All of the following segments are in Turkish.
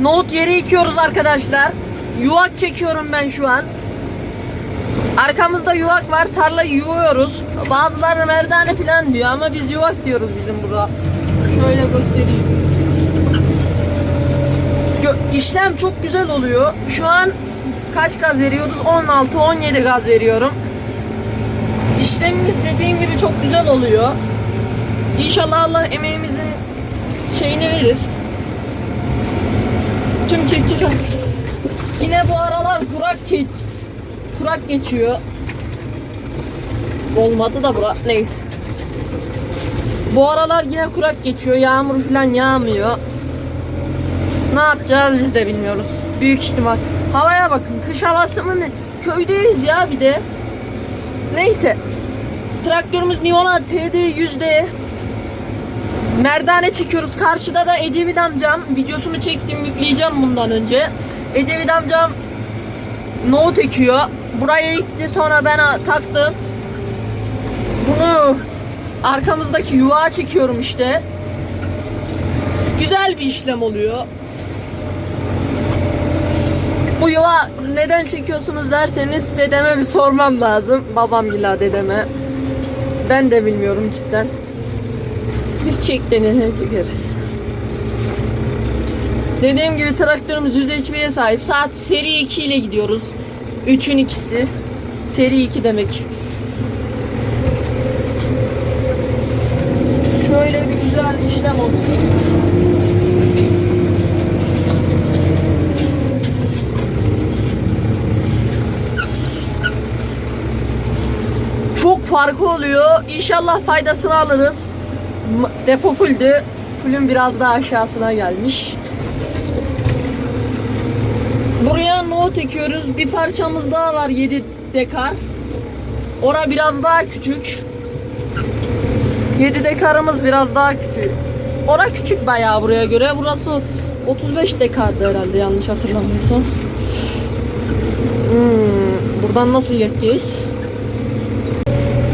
Nohut yeri yıkıyoruz arkadaşlar. Yuvak çekiyorum ben şu an. Arkamızda yuvak var. Tarlayı yuvuyoruz. Bazıları merdane falan diyor ama biz yuvak diyoruz bizim burada. Şöyle göstereyim. Gö- işlem çok güzel oluyor. Şu an kaç gaz veriyoruz? 16-17 gaz veriyorum. İşlemimiz dediğim gibi çok güzel oluyor. İnşallah Allah emeğimizin şeyini verir. Tüm çiftçiler. Yine bu aralar kurak geç. Kurak geçiyor. Olmadı da bura. Neyse. Bu aralar yine kurak geçiyor. Yağmur falan yağmıyor. Ne yapacağız biz de bilmiyoruz. Büyük ihtimal. Havaya bakın. Kış havası mı ne? Köydeyiz ya bir de. Neyse. Traktörümüz Nivona TD yüzde. Merdane çekiyoruz. Karşıda da Ecevit amcam videosunu çektim yükleyeceğim bundan önce. Ecevit amcam nohut ekiyor. Buraya gitti sonra ben taktım. Bunu arkamızdaki yuvağa çekiyorum işte. Güzel bir işlem oluyor. Bu yuva neden çekiyorsunuz derseniz dedeme bir sormam lazım. Babam bila dedeme. Ben de bilmiyorum cidden. Biz çektiğini çekeriz. Dediğim gibi traktörümüz 100 HP'ye sahip. Saat seri 2 ile gidiyoruz. 3'ün ikisi. Seri 2 demek. Şöyle bir güzel işlem oluyor. Çok farkı oluyor. İnşallah faydasını alırız. Depo fulldü. Fullün biraz daha aşağısına gelmiş. Buraya nohut ekiyoruz. Bir parçamız daha var 7 dekar. Ora biraz daha küçük. 7 dekarımız biraz daha küçük. Ora küçük bayağı buraya göre. Burası 35 dekardı herhalde yanlış hatırlamıyorsam. Hmm, buradan nasıl geçeceğiz?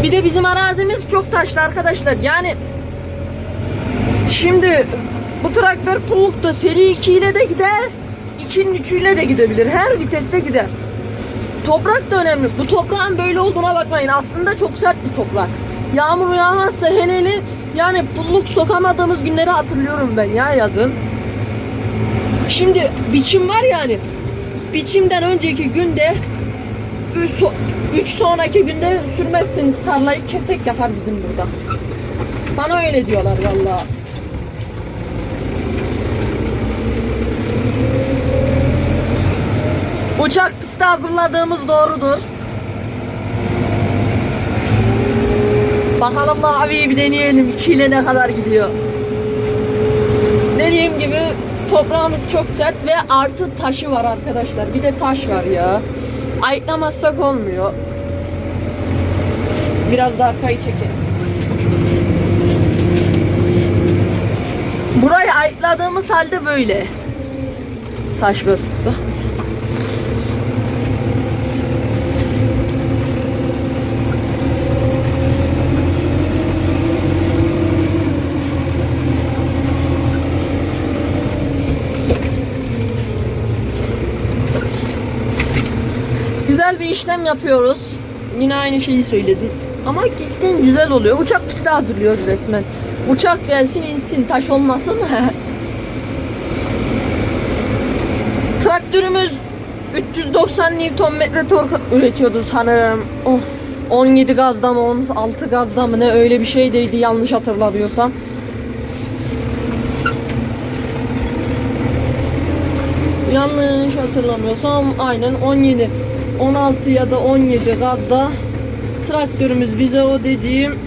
Bir de bizim arazimiz çok taşlı arkadaşlar. Yani şimdi bu traktör pullukta seri 2 ile de gider. 2'nin 3 ile de gidebilir. Her viteste gider. Toprak da önemli. Bu toprağın böyle olduğuna bakmayın. Aslında çok sert bir toprak. Yağmur yağmazsa heneli yani pulluk sokamadığımız günleri hatırlıyorum ben ya yazın. Şimdi biçim var yani. Biçimden önceki günde 3 sonraki günde sürmezseniz tarlayı kesek yapar bizim burada. Bana öyle diyorlar vallahi. Uçak pisti hazırladığımız doğrudur. Bakalım maviyi bir deneyelim. 2 ile ne kadar gidiyor. Dediğim gibi toprağımız çok sert ve artı taşı var arkadaşlar. Bir de taş var ya. Ayıklamazsak olmuyor. Biraz daha kayı çekelim. Burayı ayıkladığımız halde böyle. Taş var Güzel bir işlem yapıyoruz. Yine aynı şeyi söyledim. Ama cidden güzel oluyor. Uçak pisti hazırlıyoruz resmen. Uçak gelsin insin taş olmasın. Traktörümüz 390 Nm tork üretiyordu sanırım. Oh, 17 gazda mı 16 gazda mı ne öyle bir şeydeydi yanlış hatırlamıyorsam. Yanlış hatırlamıyorsam aynen 17 16 ya da 17 gazda traktörümüz bize o dediğim